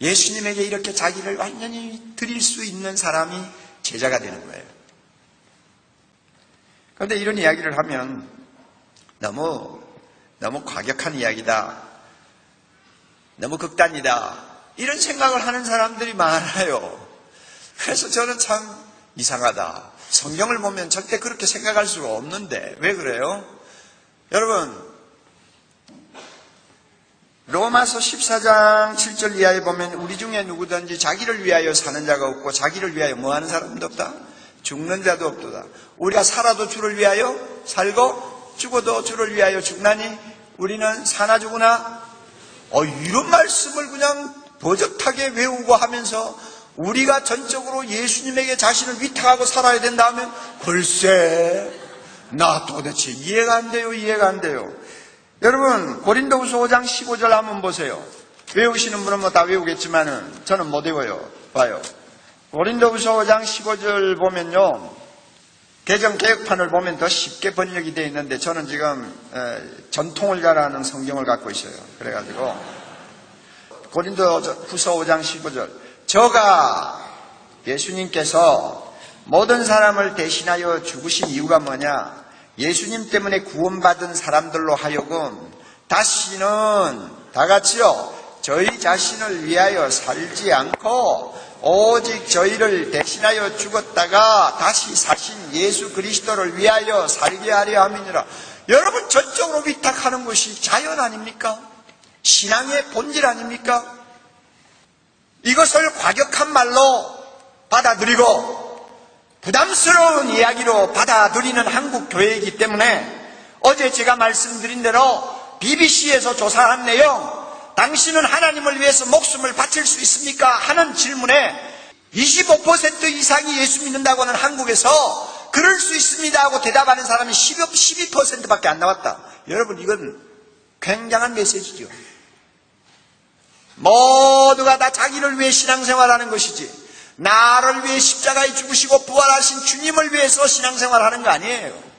예수님에게 이렇게 자기를 완전히 드릴 수 있는 사람이 제자가 되는 거예요. 그런데 이런 이야기를 하면 너무, 너무 과격한 이야기다. 너무 극단이다. 이런 생각을 하는 사람들이 많아요. 그래서 저는 참 이상하다. 성경을 보면 절대 그렇게 생각할 수가 없는데, 왜 그래요? 여러분, 로마서 14장 7절 이하에 보면 우리 중에 누구든지 자기를 위하여 사는 자가 없고 자기를 위하여 뭐 하는 사람도 없다? 죽는 자도 없도다. 우리가 살아도 주를 위하여 살고 죽어도 주를 위하여 죽나니 우리는 사나 죽으나 어, 이런 말씀을 그냥 버젓하게 외우고 하면서 우리가 전적으로 예수님에게 자신을 위탁하고 살아야 된다 하면 글쎄 나 도대체 이해가 안 돼요 이해가 안 돼요 여러분 고린도후서 5장 15절 한번 보세요. 외우시는 분은 뭐 다 외우겠지만은 저는 못 외워요. 봐요. 고린도후서 5장 15절 보면요. 개정 개혁판을 보면 더 쉽게 번역이 되어 있는데 저는 지금 에, 전통을 잘 아는 성경을 갖고 있어요. 그래가지고. 고린도 후서 5장 15절. 저가 예수님께서 모든 사람을 대신하여 죽으신 이유가 뭐냐 예수님 때문에 구원받은 사람들로 하여금 다시는 다 같이요 저희 자신을 위하여 살지 않고 오직 저희를 대신하여 죽었다가 다시 사신 예수 그리스도를 위하여 살게 하려 함이니라 여러분 전적으로 위탁하는 것이 자연 아닙니까? 신앙의 본질 아닙니까? 이것을 과격한 말로 받아들이고 부담스러운 이야기로 받아들이는 한국 교회이기 때문에 어제 제가 말씀드린 대로 BBC에서 조사한 내용 당신은 하나님을 위해서 목숨을 바칠 수 있습니까? 하는 질문에 25% 이상이 예수 믿는다고 하는 한국에서 그럴 수 있습니다 하고 대답하는 사람이 12%밖에 안 나왔다. 여러분 이건 굉장한 메시지죠. 모두가 다 자기를 위해 신앙생활하는 것이지 나를 위해 십자가에 죽으시고 부활하신 주님을 위해서 신앙생활 하는 거 아니에요.